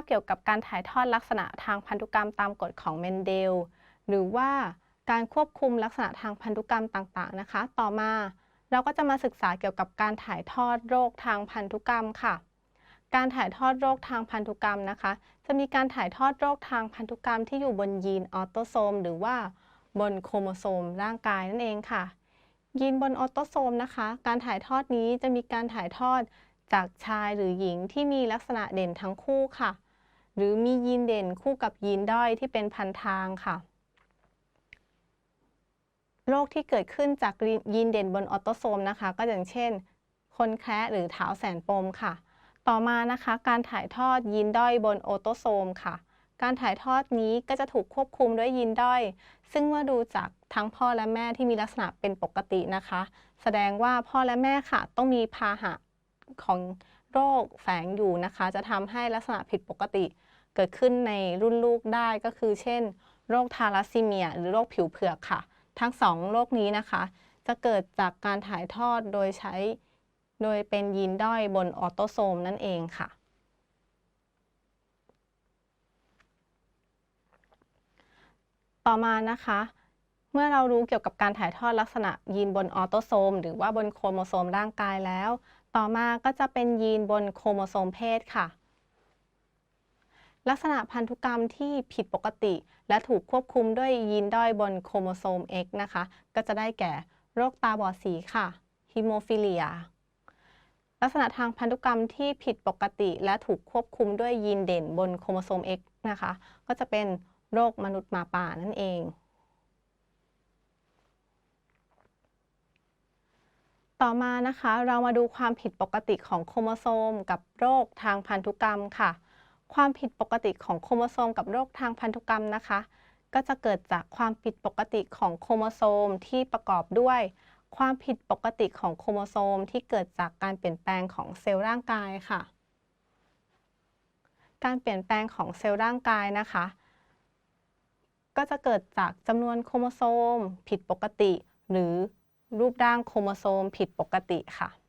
เราบเกี่ยวกับการถ่ายทอดลักษณะทางพันธุกรรมตามกฎของเมนเดล หรือว่าการควบคุมลักษณะทางพันธุกรรมต่างๆนะคะ ต่อมาเราก็จะมาศึกษาเกี่ยวกับการถ่ายทอดโรคทางพันธุกรรมค่ะ การถ่ายทอดโรคทางพันธุกรรมนะคะ จะมีการถ่ายทอดโรคทางพันธุกรรมที่อยู่บนยีนออโตโซม หรือว่าบนโครโมโซมร่างกายนั่นเองค่ะ ยีนบนออโตโซมนะคะ การถ่ายทอดนี้จะมีการถ่ายทอดจากชายหรือหญิงที่มีลักษณะเด่นทั้งคู่ค่ะ หรือมียีนเด่นคู่กับยีนด้อยที่เป็นพันทางค่ะโรคที่เกิดขึ้นจากยีนเด่นบนออโตโซมนะคะ ก็อย่างเช่น คนแคระหรือเท้าแสนปมค่ะ ต่อมานะคะการถ่ายทอดยีนด้อยบนออโตโซมค่ะ การถ่ายทอดนี้ก็จะถูกควบคุมด้วยยีนด้อย ซึ่งเมื่อดูจากทั้งพ่อและแม่ที่มีลักษณะเป็นปกตินะคะ แสดงว่าพ่อและแม่ค่ะ ต้องมีพาหะของโรคแฝงอยู่นะคะ จะทำให้ลักษณะผิดปกติ เกิดขึ้นในรุ่นลูกได้ก็คือ เช่น โรคทาลัสซีเมีย หรือโรคผิวเผือกค่ะ ทั้งสองโรคนี้นะคะ จะเกิดจากการถ่ายทอดโดยใช้ โดยเป็นยีนด้อยบนออโตโซมนั่นเองค่ะ ต่อมานะคะเมื่อเรารู้เกี่ยวกับการถ่ายทอดลักษณะยีนบนออโตโซม หรือว่าบนโครโมโซมร่างกายแล้ว ต่อมาก็จะเป็นยีนบนโครโมโซมเพศค่ะ ลักษณะพันธุกรรมที่ผิดปกติ และถูกควบคุมด้วยยีนด้อยบนโครโมโซม X นะคะ ก็จะได้แก่โรคตาบอดสีค่ะฮิโมฟิเลีย ลักษณะทางพันธุกรรมที่ผิดปกติ และถูกควบคุมด้วยยีนเด่นบนโครโมโซม X นะคะ ก็จะเป็นโรคมนุษย์หมาป่านั่นเองต่อมานะคะเรามาดูความผิดปกติของโครโมโซมกับโรคทางพันธุกรรมค่ะ ความผิดปกติของโครโมโซมกับโรคทางพันธุกรรมนะคะ ก็จะเกิดจากความผิดปกติของโครโมโซมที่ประกอบด้วย ความผิดปกติของโครโมโซมที่เกิดจากการเปลี่ยนแปลงของเซลล์ร่างกายค่ะ การเปลี่ยนแปลงของเซลล์ร่างกายนะคะ ก็จะเกิดจากจำนวนโครโมโซม ผิดปกติ หรือรูปร่างโครโมโซมผิดปกติค่ะ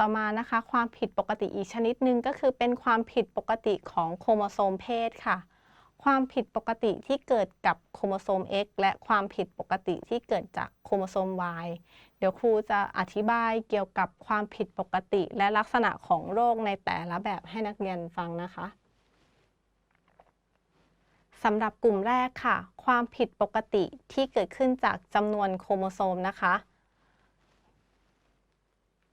ต่อมานะคะความผิดปกติอีกชนิดหนึ่งก็คือเป็นความผิดปกติของโครโมโซมเพศค่ะ ความผิดปกติที่เกิดกับโครโมโซม X และความผิดปกติที่เกิดจากโครโมโซม Y เดี๋ยวครูจะอธิบายเกี่ยวกับความผิดปกติและลักษณะของโรคในแต่ละแบบให้นักเรียนฟังนะคะสำหรับกลุ่มแรกค่ะ ความผิดปกติที่เกิดขึ้นจากจำนวนโครโมโซมนะคะ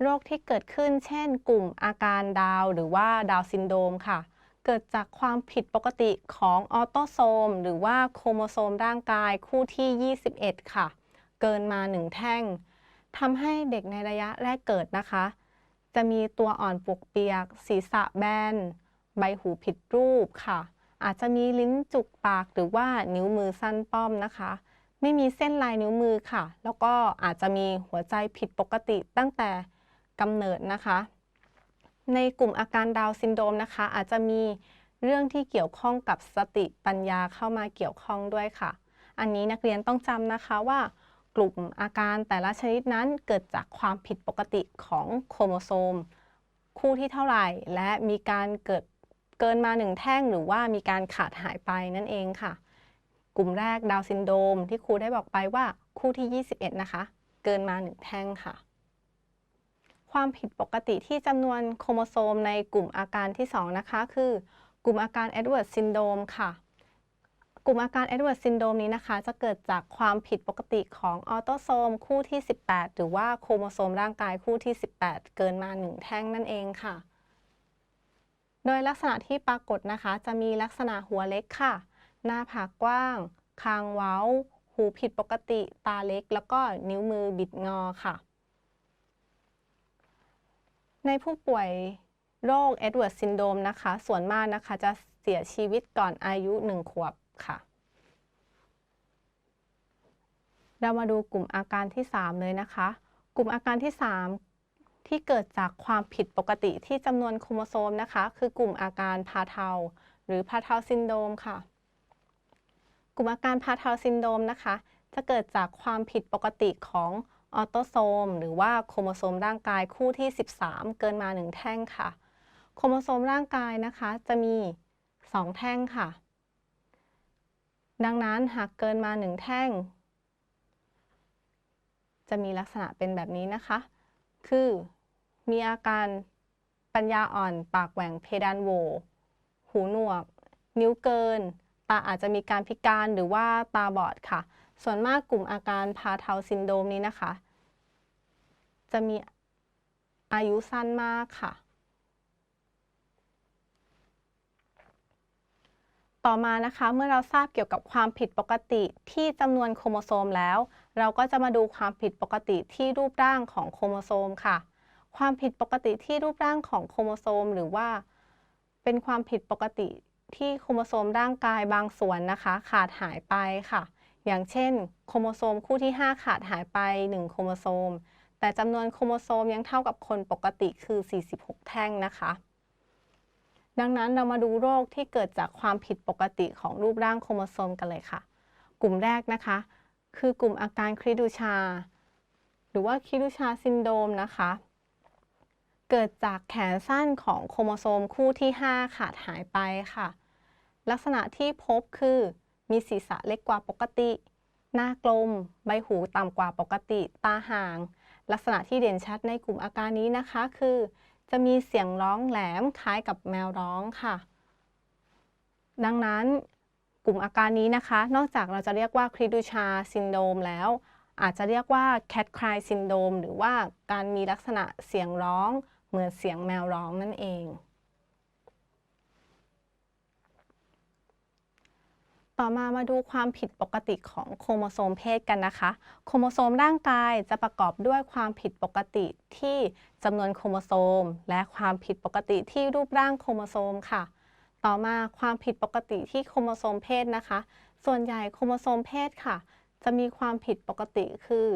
โรคที่เกิดขึ้น เช่น กลุ่มอาการดาวหรือว่าดาวซินโดมค่ะ เกิดจากความผิดปกติของออโตโซม หรือว่าโครโมโซมร่างกายคู่ที่ 21 ค่ะ เกินมา 1 แท่งทำให้เด็กในระยะแรกเกิดนะคะ จะมีตัวอ่อนปวกเปียก ศีรษะแบน ใบหูผิดรูปค่ะ อาจจะมีลิ้นจุกปากหรือว่านิ้วมือสั้นป้อมนะคะไม่มีเส้นลายนิ้วมือค่ะ แล้วก็อาจจะมีหัวใจผิดปกติตั้งแต่ กำเนิดนะคะ ในกลุ่มอาการดาวซินโดมนะคะ อาจจะมีเรื่องที่เกี่ยวข้องกับสติปัญญาเข้ามาเกี่ยวข้องด้วยค่ะ อันนี้นักเรียนต้องจำนะคะว่ากลุ่มอาการแต่ละชนิดนั้นเกิดจากความผิดปกติของโครโมโซม คู่ที่เท่าไหร่ และมีการเกิดเกินมาหนึ่งแท่งหรือว่ามีการขาดหายไปนั่นเองค่ะ กลุ่มแรกดาวซินโดมที่ครูได้บอกไปว่าคู่ที่ 21 นะคะ เกินมาหนึ่งแท่งค่ะ ความผิดปกติที่จำนวนโครโมโซมในกลุ่มอาการที่ 2 นะคะ คือกลุ่มอาการเอ็ดเวิร์ดซินโดมค่ะ กลุ่มอาการเอ็ดเวิร์ดซินโดมนี้นะคะ จะเกิดจากความผิดปกติของออโตโซมคู่ที่ 18 หรือว่าโครโมโซมร่างกายคู่ที่ 18 เกินมา 1 แท่งนั่นเองค่ะ โดยลักษณะที่ปรากฏนะคะ จะมีลักษณะหัวเล็กค่ะ หน้าผากกว้าง คางเว้า หูผิดปกติ ตาเล็ก แล้วก็นิ้วมือบิดงอค่ะ ในผู้ป่วยโรคเอ็ดเวิร์ดซินโดมนะคะ ส่วนมากนะคะจะเสียชีวิตก่อนอายุ 1 ขวบค่ะ เรามาดูกลุ่มอาการที่ 3 เลยนะคะ กลุ่มอาการที่ 3 ที่เกิดจากความผิดปกติที่จำนวนโครโมโซมนะคะ คือกลุ่มอาการพาเทา หรือพาเทาซินโดมค่ะ กลุ่มอาการพาเทาซินโดมนะคะ จะเกิดจากความผิดปกติของ ออโตโซม หรือว่าโครโมโซมร่างกายคู่ที่ 13 เกินมา 1 แท่งค่ะ โครโมโซมร่างกายนะคะจะมี 2 แท่งค่ะ ดังนั้นหากเกินมา 1 แท่ง จะมีลักษณะเป็นแบบนี้นะคะ คือมีอาการปัญญาอ่อนปากแหว่งเพดานโว หูหนวก นิ้วเกิน ตาอาจจะมีการพิการหรือว่าตาบอดค่ะ ส่วนมากกลุ่มอาการพาเทาซินโดมนี้นะคะ จะมีอายุสั้นมากค่ะ ต่อมานะคะเมื่อเราทราบเกี่ยวกับความผิดปกติที่จำนวนโครโมโซมแล้ว เราก็จะมาดูความผิดปกติที่รูปร่างของโครโมโซมค่ะ ความผิดปกติที่รูปร่างของโครโมโซม หรือว่า เป็นความผิดปกติที่โครโมโซมร่างกายบางส่วนนะคะ ขาดหายไปค่ะ อย่างเช่น โครโมโซมคู่ที่ 5 ขาดหายไป 1 โครโมโซม แต่จำนวนโครโมโซมยังเท่ากับคนปกติคือ 46 แท่งนะคะ ดังนั้นเรามาดูโรคที่เกิดจากความผิดปกติของรูปร่างโครโมโซมกันเลยค่ะ กลุ่มแรกนะคะ คือกลุ่มอาการคริดูชา หรือว่าคริดูชาซินโดมนะคะ เกิดจากแขนสั้นของโครโมโซมคู่ที่ 5 ขาดหายไปค่ะ ลักษณะที่พบคือมีศีรษะเล็กกว่าปกติ หน้ากลม ใบหูต่ำกว่าปกติ ตาห่าง ลักษณะที่เด่นชัดในกลุ่มอาการนี้นะคะ คือ จะมีเสียงร้องแหลมคล้ายกับแมวร้องค่ะ ดังนั้นกลุ่มอาการนี้นะคะ นอกจากเราจะเรียกว่าคริดูชาซินโดมแล้ว อาจจะเรียกว่าแคทครายซินโดมหรือว่าการมีลักษณะเสียงร้อง เหมือนเสียงแมวร้องนั่นเอง ต่อมามาดูความผิดปกติของโครโมโซมเพศกันนะคะ โครโมโซมร่างกายจะประกอบด้วยความผิดปกติที่จำนวนโครโมโซม และความผิดปกติที่รูปร่างโครโมโซมค่ะ ต่อมาความผิดปกติที่โครโมโซมเพศนะคะ ส่วนใหญ่โครโมโซมเพศค่ะ จะมีความผิดปกติคือ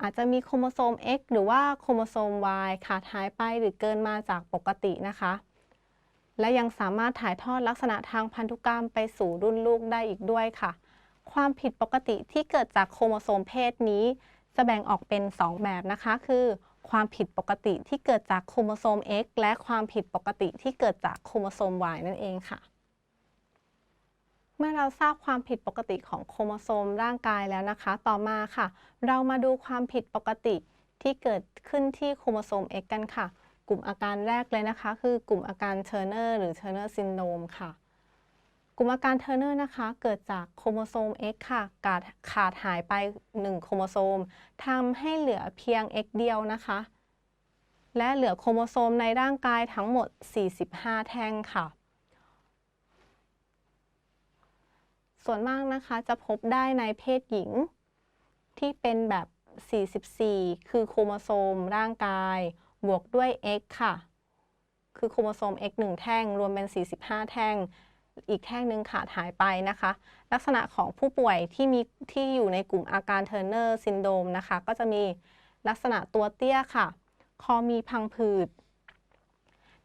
อาจจะมีโครโมโซม X หรือว่าโครโมโซม Y ขาดหายไปหรือเกินมาจากปกตินะคะ และยังสามารถถ่ายทอดลักษณะทางพันธุกรรมไปสู่รุ่นลูกได้อีกด้วยค่ะ ความผิดปกติที่เกิดจากโครโมโซมเพศนี้ จะแบ่งออกเป็น 2 แบบนะคะ คือ ความผิดปกติที่เกิดจากโครโมโซม X และความผิดปกติที่เกิดจากโครโมโซม Y นั่นเองค่ะ เมื่อเราทราบความผิดปกติของโครโมโซมร่างกายแล้วนะคะ ต่อมาค่ะ เรามาดูความผิดปกติที่เกิดขึ้นที่โครโมโซม X กันค่ะ กลุ่มอาการแรกเลยนะคะ คือกลุ่มอาการเทอร์เนอร์หรือเทอร์เนอร์ซินโดมค่ะ กลุ่มอาการเทอร์เนอร์นะคะ เกิดจากโครโมโซม X ค่ะขาดขาดหายไป 1 โครโมโซมทำให้เหลือเพียง X เดียวนะคะ และเหลือโครโมโซมในร่างกายทั้งหมด 45 แท่งค่ะส่วนมากนะคะจะพบได้ในเพศหญิงที่เป็นแบบ 44 คือโครโมโซมร่างกาย บวกด้วย X ค่ะ คือโครโมโซม X 1 แท่ง รวมเป็น 45 แท่ง อีกแท่งหนึ่งขาดหายไปนะคะ ลักษณะของผู้ป่วยที่มีที่อยู่ในกลุ่มอาการเทอร์เนอร์ซินโดมนะคะ ก็จะมีลักษณะตัวเตี้ยค่ะ คอมีพังผืด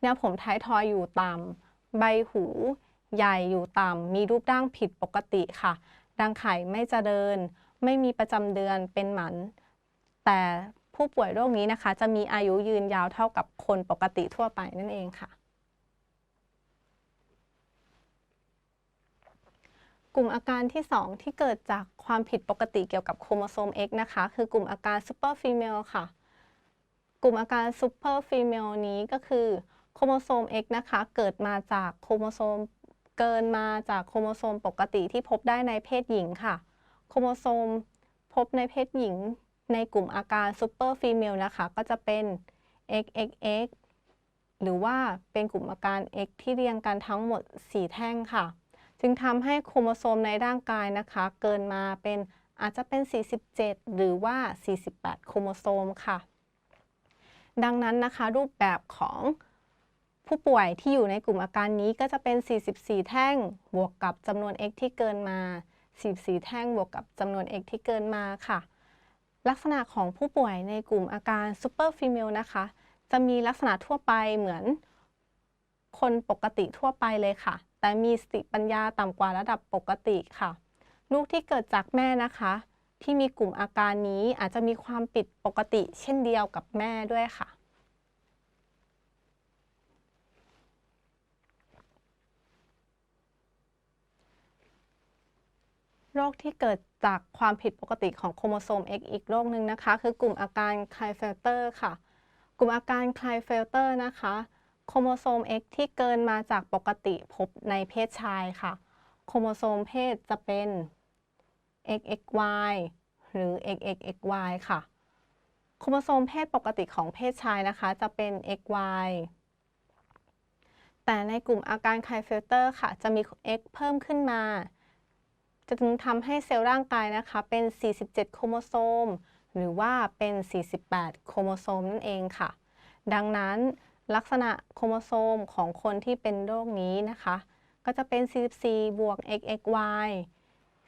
แนวผมท้ายทอยอยู่ต่ำ ใบหูใหญ่อยู่ต่ำ มีรูปร่างผิดปกติค่ะ รังไข่ไม่เจริญ ไม่มีประจำเดือน เป็นหมัน แต่ ผู้ป่วยโรคนี้นะคะ จะมีอายุยืนยาวเท่ากับคนปกติทั่วไปนั่นเองค่ะ กลุ่มอาการที่ 2 ที่เกิดจากความผิดปกติเกี่ยวกับโครโมโซม X นะคะ คือกลุ่มอาการซูเปอร์ฟีเมลค่ะ กลุ่มอาการซูเปอร์ฟีเมลนี้ก็คือโครโมโซม X นะคะ เกิดมาจากโครโมโซมเกินมาจากโครโมโซมปกติที่พบได้ในเพศหญิงค่ะ โครโมโซมพบในเพศหญิง ในกลุ่มอาการซูเปอร์ฟีเมลนะคะก็จะเป็น XXX หรือว่าเป็นกลุ่มอาการ X ที่เรียงกันทั้งหมด 4 แท่งค่ะ จึงทำให้โครโมโซมในร่างกายนะคะ เกินมาเป็นอาจจะเป็น 47 หรือว่า 48 โครโมโซมค่ะ ดังนั้นนะคะ รูปแบบของผู้ป่วยที่อยู่ในกลุ่มอาการนี้ก็จะเป็น 44 แท่ง บวกกับจำนวน x ที่เกินมา 44 แท่ง บวกกับจำนวน x ที่เกินมาค่ะ ลักษณะของผู้ป่วยในกลุ่มอาการซูเปอร์ฟีเมลนะคะ จะมีลักษณะทั่วไปเหมือนคนปกติทั่วไปเลยค่ะ แต่มีสติปัญญาต่ำกว่าระดับปกติค่ะ ลูกที่เกิดจากแม่นะคะ ที่มีกลุ่มอาการนี้อาจจะมีความผิดปกติเช่นเดียวกับแม่ด้วยค่ะ โรคที่เกิดจากความผิดปกติของโครโมโซม X อีกโรคหนึ่งนะคะ คือกลุ่มอาการคลายเฟลเตอร์ค่ะ กลุ่มอาการคลายเฟลเตอร์นะคะ โครโมโซม X ที่เกินมาจากปกติพบในเพศชายค่ะ โครโมโซมเพศจะเป็น XXY หรือ XXXY ค่ะ โครโมโซมเพศปกติของเพศชายนะคะ จะเป็น XY แต่ในกลุ่มอาการคลายเฟลเตอร์ค่ะ จะมี X เพิ่มขึ้นมา จะถึงทำให้เซลล์ร่างกายนะคะเป็น 47 โครโมโซม หรือว่าเป็น 48 โครโมโซมนั่นเองค่ะ ดังนั้นลักษณะโครโมโซมของคนที่เป็นโรคนี้นะคะ ก็จะเป็น 44 บวก XXY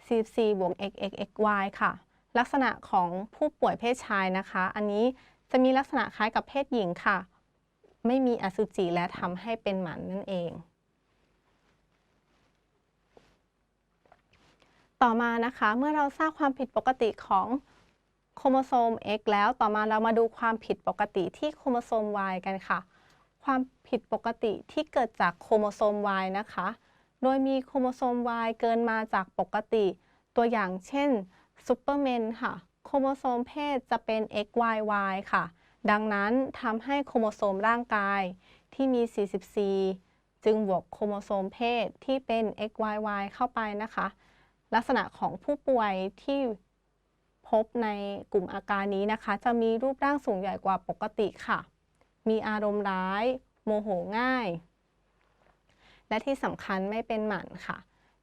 44 บวก XXXY ค่ะ ลักษณะของผู้ป่วยเพศชายนะคะ อันนี้จะมีลักษณะคล้ายกับเพศหญิงค่ะ ไม่มีอสุจิและทำให้เป็นหมันนั่นเอง ต่อมานะคะเมื่อเราทราบความผิดปกติของโครโมโซม X แล้วต่อมาเรามาดูความผิดปกติที่โครโมโซม Y กันค่ะ ความผิดปกติที่เกิดจากโครโมโซม Y นะคะ โดยมีโครโมโซม Y เกินมาจากปกติ ตัวอย่างเช่นซูเปอร์แมนค่ะ โครโมโซมเพศจะเป็น XYY ค่ะ ดังนั้นทำให้โครโมโซมร่างกายที่มี 44 จึงบวกโครโมโซมเพศที่เป็น XYY เข้าไปนะคะ ลักษณะของผู้ป่วยที่พบในกลุ่มอาการนี้นะคะ จะมีรูปร่างสูงใหญ่กว่าปกติค่ะ มีอารมณ์ร้าย โมโหง่าย และที่สำคัญไม่เป็นหมันค่ะ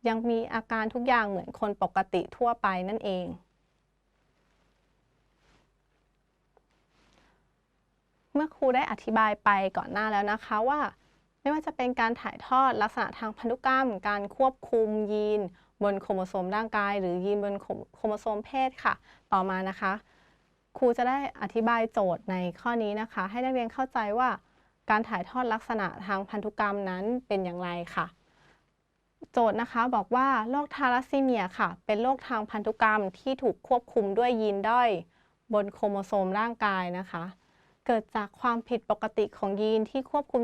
ยังมีอาการทุกอย่างเหมือนคนปกติทั่วไปนั่นเอง เมื่อครูได้อธิบายไปก่อนหน้าแล้วนะคะว่า ไม่ว่าจะเป็นการถ่ายทอดลักษณะทางพันธุกรรม การควบคุมยีน บนโครโมโซมร่างกาย หรือยีนบนโครโมโซมเพศค่ะ ต่อมานะคะ ครูจะได้อธิบายโจทย์ในข้อนี้นะคะ ให้นักเรียนเข้าใจว่าการถ่ายทอดลักษณะทางพันธุกรรมนั้นเป็นอย่างไรค่ะ โจทย์นะคะบอกว่าโรคทาลัสซีเมียค่ะ เป็นโรคทางพันธุกรรมที่ถูกควบคุมด้วยยีนด้อยบนโครโมโซมร่างกายนะคะ เกิดจากความผิดปกติของยีนที่ควบคุม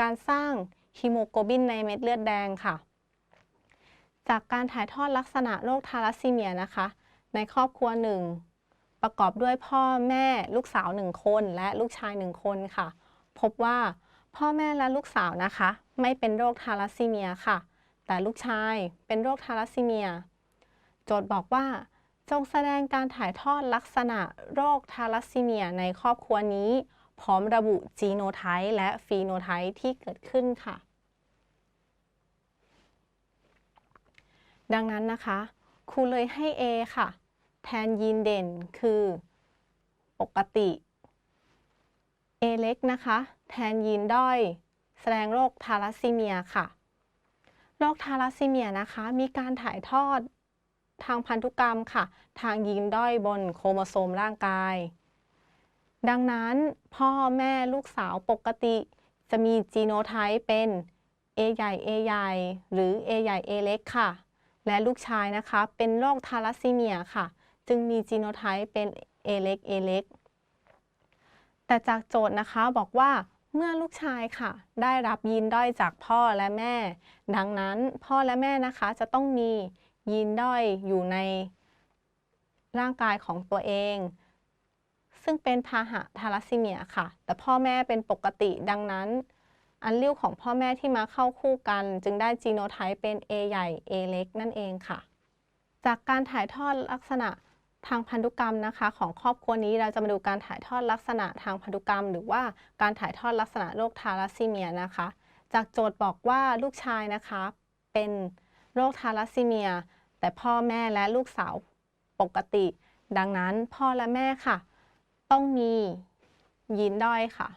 การสร้างฮีโมโกลบินในเม็ดเลือดแดงค่ะ จากการถ่ายทอดลักษณะโรคทาลัสซีเมียนะคะ ในครอบครัวหนึ่งประกอบด้วยพ่อแม่ลูกสาวหนึ่งคนและลูกชายหนึ่งคนค่ะ พบว่าพ่อแม่และลูกสาวนะคะ ไม่เป็นโรคทาลัสซีเมียค่ะ แต่ลูกชายเป็นโรคทาลัสซีเมีย โจทย์บอกว่า จงแสดงการถ่ายทอดลักษณะโรคทาลัสซีเมียในครอบครัวนี้ พร้อมระบุจีโนไทป์และฟีโนไทป์ที่เกิดขึ้นค่ะ ดังนั้นนะคะ ครูเลยให้ A ค่ะ แทนยีนเด่นคือ ปกติ A เล็กนะคะ แทนยีนด้อย แสดงโรคทาลัสซีเมียค่ะ โรคทาลัสซีเมียนะคะ มีการถ่ายทอดทางพันธุกรรมค่ะ ทางยีนด้อยบนโครโมโซมร่างกาย ดังนั้นพ่อแม่ลูกสาวปกติ จะมีจีโนไทป์เป็น A ใหญ่ A ใหญ่ หรือ A ใหญ่ A เล็กค่ะ และลูกชายนะคะ เป็นโรคทาลัสซีเมียค่ะ จึงมีจีโนไทป์เป็น A เล็ก A เล็กแต่จากโจทย์นะคะบอกว่าเมื่อลูกชายค่ะ ได้รับยีนด้อยจากพ่อและแม่ ดังนั้นพ่อและแม่นะคะจะต้องมียีนด้อยอยู่ในร่างกายของตัวเอง ซึ่งเป็นพาหะทาลัสซีเมียค่ะ แต่พ่อแม่เป็นปกติดังนั้น อันเลี้ยวของพ่อแม่ที่มาเข้าคู่กัน จึงได้จีโนไทป์เป็น A ใหญ่ A เล็กนั่นเองค่ะ จากการถ่ายทอดลักษณะทางพันธุกรรมนะคะ ของครอบครัวนี้เราจะมาดูการถ่ายทอดลักษณะทางพันธุกรรม หรือว่าการถ่ายทอดลักษณะโรคทาลัสซีเมียนะคะ จากโจทย์บอกว่าลูกชายนะคะเป็นโรคทาลัสซีเมีย แต่พ่อแม่และลูกสาวปกติ ดังนั้นพ่อและแม่ค่ะ ต้องมียีนด้อยค่ะ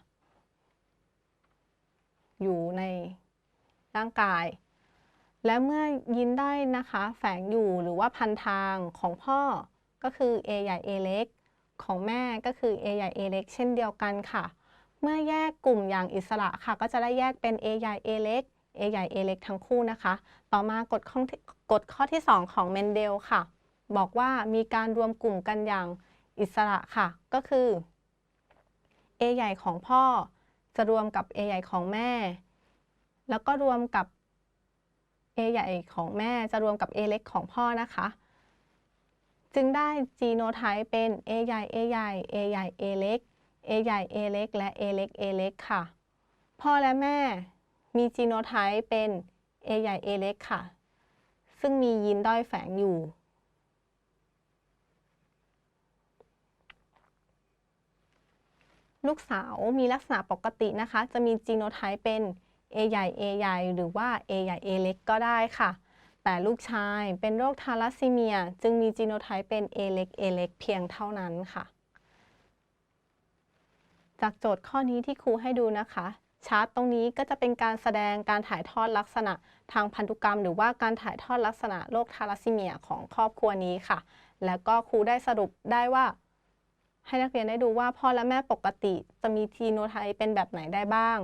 อยู่ในร่างกาย และเมื่อยีนได้นะคะ แฝงอยู่หรือว่าพันทางของพ่อก็คือ A ใหญ่ A เล็ก ของแม่ก็คือ A ใหญ่ A เล็ก เช่นเดียวกันค่ะ เมื่อแยกกลุ่มอย่างอิสระค่ะ ก็จะได้แยกเป็น A ใหญ่ A เล็ก A ใหญ่ A เล็กทั้งคู่นะคะ ต่อมากฎข้อกฎข้อที่ 2 ของเมนเดลค่ะ บอกว่ามีการรวมกลุ่มกันอย่างอิสระค่ะ ก็คือ A ใหญ่ของพ่อ จะรวมกับ A ใหญ่ของแม่ แล้วก็รวมกับ A ใหญ่ของแม่ จะรวมกับ A เล็กของพ่อนะคะ จึงได้จีโนไทป์เป็น A ใหญ่ A ใหญ่ A ใหญ่ A เล็ก A ใหญ่ A เล็ก และ A เล็ก A เล็กค่ะ พ่อและแม่มีจีโนไทป์เป็น A ใหญ่ A เล็กค่ะ ซึ่งมียีนด้อยแฝงอยู่ ลูกสาวมีลักษณะปกตินะคะ จะมีจีโนไทป์เป็น A ใหญ่ A ใหญ่ หรือว่า A ใหญ่ A เล็กก็ได้ค่ะ แต่ลูกชายเป็นโรคทาลัสซีเมีย จึงมีจีโนไทป์เป็น A เล็ก A เล็กเพียงเท่านั้นค่ะ จากโจทย์ข้อนี้ที่ครูให้ดูนะคะ ชาร์ตตรงนี้ก็จะเป็นการแสดงการถ่ายทอดลักษณะทางพันธุกรรม หรือว่าการถ่ายทอดลักษณะโรคทาลัสซีเมียของครอบครัวนี้ค่ะ แล้วก็ครูได้สรุปได้ว่า ให้นักเรียนได้ดูว่าพ่อและแม่ปกติจะมีจีโนไทป์เป็นแบบไหนได้บ้าง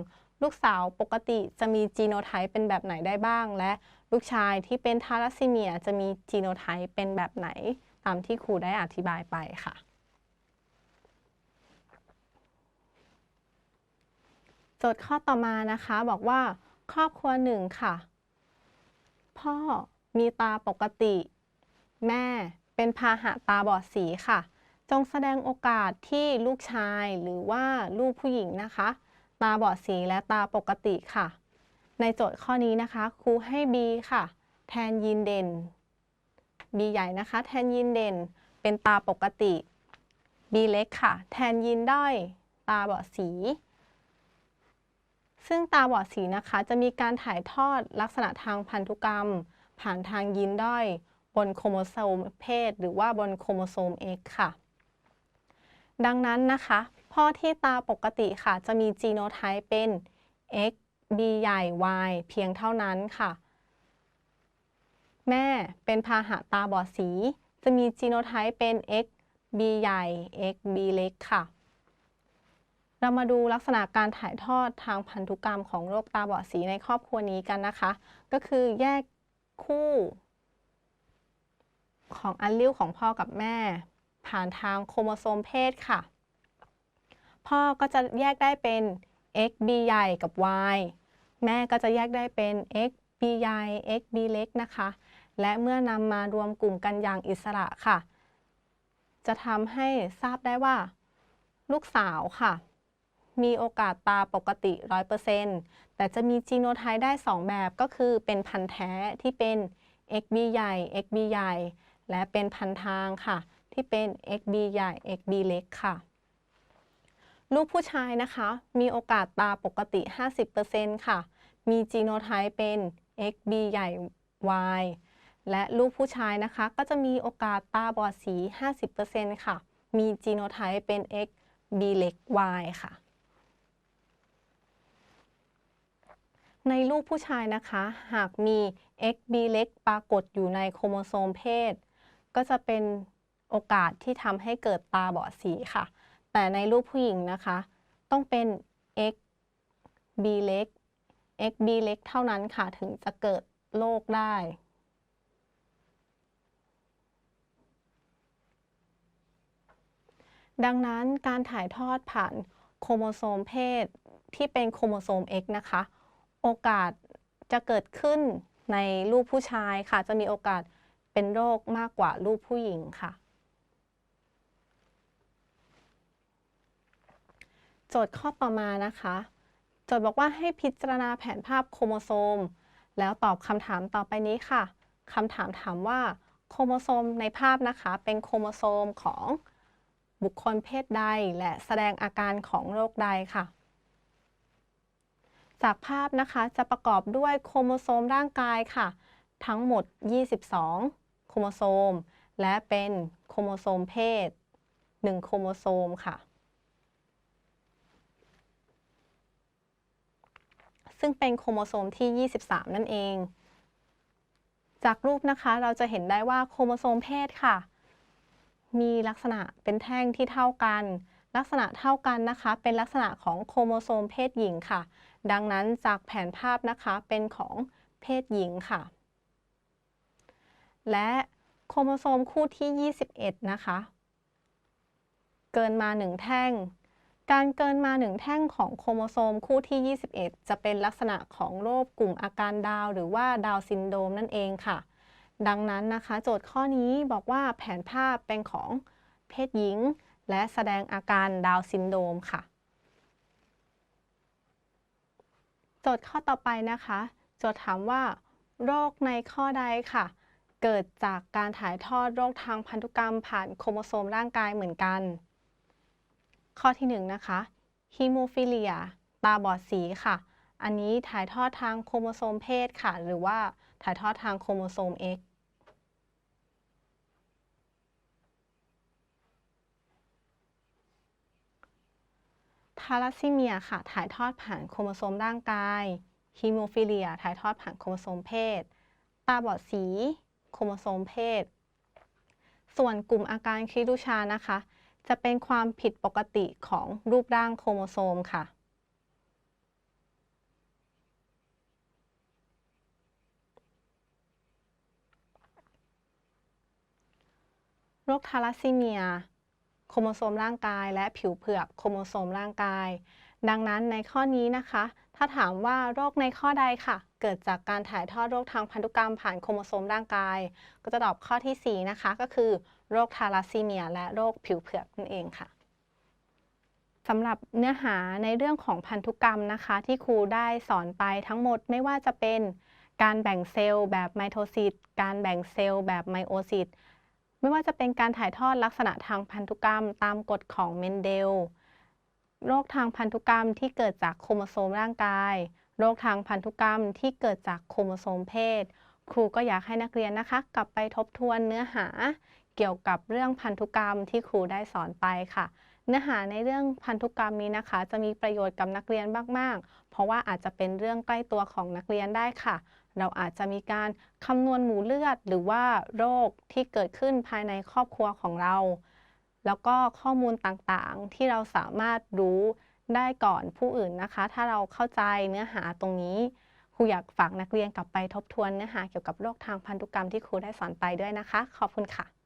ลูกสาวปกติจะมีจีโนไทป์เป็นแบบไหนได้บ้าง และลูกชายที่เป็นทาลัสซีเมียจะมีจีโนไทป์เป็นแบบไหน ตามที่ครูได้อธิบายไปค่ะโจทย์ข้อต่อมานะคะบอกว่า ครอบครัวหนึ่งค่ะ พ่อมีตาปกติ แม่เป็นพาหะตาบอดสีค่ะ จงแสดงโอกาสที่ลูกชายหรือว่าลูกผู้หญิงนะคะ ตาบอดสีและตาปกติค่ะ ในโจทย์ข้อนี้นะคะครูให้ B ค่ะ แทนยีนเด่น B ใหญ่นะคะ แทนยีนเด่น เป็นตาปกติ B เล็กค่ะ แทนยีนด้อย ตาบอดสี ซึ่งตาบอดสีนะคะ จะมีการถ่ายทอดลักษณะทางพันธุกรรม ผ่านทางยีนด้อย บนโครโมโซมเพศ หรือว่าบนโครโมโซม X ค่ะ ดังนั้นนะคะ พ่อที่ตาปกติค่ะ จะมีจีโนไทป์เป็น X B ใหญ่ Y เพียงเท่านั้นค่ะ แม่เป็นพาหะตาบอดสี จะมีจีโนไทป์เป็น X B ใหญ่ X B เล็กค่ะ เรามาดูลักษณะการถ่ายทอดทางพันธุกรรมของโรคตาบอดสีในครอบครัวนี้กันนะคะ ก็คือแยกคู่ ของอัลลิลของพ่อกับแม่ ผ่านทางโครโมโซมเพศค่ะ พ่อก็จะแยกได้เป็น x b ใหญ่กับ y แม่ก็จะแยกได้เป็น x b ใหญ่ x b เล็กนะคะ และเมื่อนำมารวมกลุ่มกันอย่างอิสระค่ะ จะทำให้ทราบได้ว่า ลูกสาวค่ะ มีโอกาสตาปกติ 100%แต่จะมีจีโนไทป์ได้ 2 แบบก็คือเป็นพันธุ์แท้ที่เป็น XB ใหญ่ XB ใหญ่ และเป็นพันทางค่ะ ที่เป็น XB ใหญ่ XB เล็กค่ะ ลูกผู้ชายนะคะ มีโอกาสตาปกติ 50%ค่ะ มีจีโนไทป์เป็น XB ใหญ่ Y และลูกผู้ชายนะคะ ก็จะมีโอกาสตาบอดสี 50%ค่ะ มีจีโนไทป์เป็น XB เล็ก Y ค่ะในลูกผู้ชายนะคะ หากมี XB เล็กปรากฏอยู่ในโครโมโซมเพศ ก็จะเป็น โอกาสที่ทำให้เกิดตาบอดสีค่ะ แต่ในลูกผู้หญิงนะคะ ต้องเป็น XB เล็ก XB เล็กเท่านั้นค่ะ ถึงจะเกิดโรคได้ ดังนั้นการถ่ายทอดผ่านโครโมโซมเพศที่เป็นโครโมโซม X นะคะ โอกาสจะเกิดขึ้นในลูกผู้ชายค่ะ จะมีโอกาสเป็นโรคมากกว่าลูกผู้หญิงค่ะ โจทย์ข้อต่อมานะคะ โจทย์บอกว่าให้พิจารณาแผนภาพโครโมโซม แล้วตอบคำถามต่อไปนี้ค่ะคำถามถามว่าโครโมโซมในภาพนะคะ เป็นโครโมโซมของบุคคลเพศใด และแสดงอาการของโรคใดค่ะ จากภาพนะคะจะประกอบด้วยโครโมโซมร่างกายค่ะ ทั้งหมด 22 โครโมโซม และเป็นโครโมโซมเพศ 1 โครโมโซมค่ะ ซึ่งเป็นโครโมโซมที่ 23 นั่นเอง จากรูปนะคะเราจะเห็นได้ว่าโครโมโซมเพศค่ะ มีลักษณะเป็นแท่งที่เท่ากัน ลักษณะเท่ากันนะคะ เป็นลักษณะของโครโมโซมเพศหญิงค่ะ ดังนั้นจากแผนภาพนะคะเป็นของเพศหญิงค่ะ และโครโมโซมคู่ที่ 21 นะคะ เกินมา 1 แท่ง การเกินมา1แท่งของโครโมโซมคู่ที่ 21 จะเป็นลักษณะของโรคกลุ่มอาการดาวหรือว่าดาวซินโดรมนั่นเองค่ะ ดังนั้นนะคะ โจทย์ข้อนี้บอกว่าแผนภาพเป็นของเพศหญิง และแสดงอาการดาวซินโดรมค่ะ โจทย์ข้อต่อไปนะคะ โจทย์ถามว่า โรคในข้อใดค่ะ เกิดจากการถ่ายทอดโรคทางพันธุกรรมผ่านโครโมโซมร่างกายเหมือนกัน ข้อที่1นงนะคะฮีโมฟิเลียตาบอดสีค่ะ อันนี้ถ่ายทอดทางโครโมโซมเพศค่ะ หรือว่าถ่ายทอดทางโครโมโซม X ทาลัสซีเมียค่ะ ถ่ายทอดผ่านโครโมโซมร่างกายฮีโมฟิเลีย ถ่ายทอดผ่านโครโมโซมเพศ ตาบอดสี โครโมโซมเพศ ส่วนกลุ่มอาการคริดูชานะคะ จะเป็นความผิดปกติของรูปร่างโครโมโซมค่ะ โรคทาลัสซีเมีย โครโมโซมร่างกาย และผิวเผือกโครโมโซมร่างกาย ดังนั้นในข้อนี้นะคะ ถ้าถามว่าโรคในข้อใดค่ะ เกิดจากการถ่ายทอดโรคทางพันธุกรรมผ่านโครโมโซมร่างกาย ก็จะตอบข้อที่ 4 นะคะ ก็คือ โรคทาลัสซีเมีย และโรคผิวเผือกนั่นเองค่ะสำหรับเนื้อหาในเรื่องของพันธุกรรมนะคะ ที่ครูได้สอนไปทั้งหมดไม่ว่าจะเป็นการแบ่งเซลล์แบบไมโทซิสการแบ่งเซลล์แบบไมโอซิสไม่ว่าจะเป็นการถ่ายทอดลักษณะทางพันธุกรรมตามกฎของเมนเดล โรคทางพันธุกรรมที่เกิดจากโครโมโซมร่างกาย โรคทางพันธุกรรมที่เกิดจากโครโมโซมเพศ ครูก็อยากให้นักเรียนนะคะ กลับไปทบทวนเนื้อหา เกี่ยวกับเรื่องพันธุกรรมที่ครูได้สอนไปค่ะ เนื้อหาในเรื่องพันธุกรรมนี้นะคะ จะมีประโยชน์กับนักเรียนมากๆ เพราะว่าอาจจะเป็นเรื่องใกล้ตัวของนักเรียนได้ค่ะ เราอาจจะมีการคำนวณหมู่เลือด หรือว่าโรคที่เกิดขึ้นภายในครอบครัวของเรา แล้วก็ข้อมูลต่างๆที่เราสามารถรู้ได้ก่อนผู้อื่นนะคะ ถ้าเราเข้าใจเนื้อหาตรงนี้ครูอยากฝากนักเรียนกลับไปทบทวนเนื้อหาเกี่ยวกับโรคทางพันธุกรรมที่ครูได้สอนไปด้วยนะคะ ขอบคุณค่ะ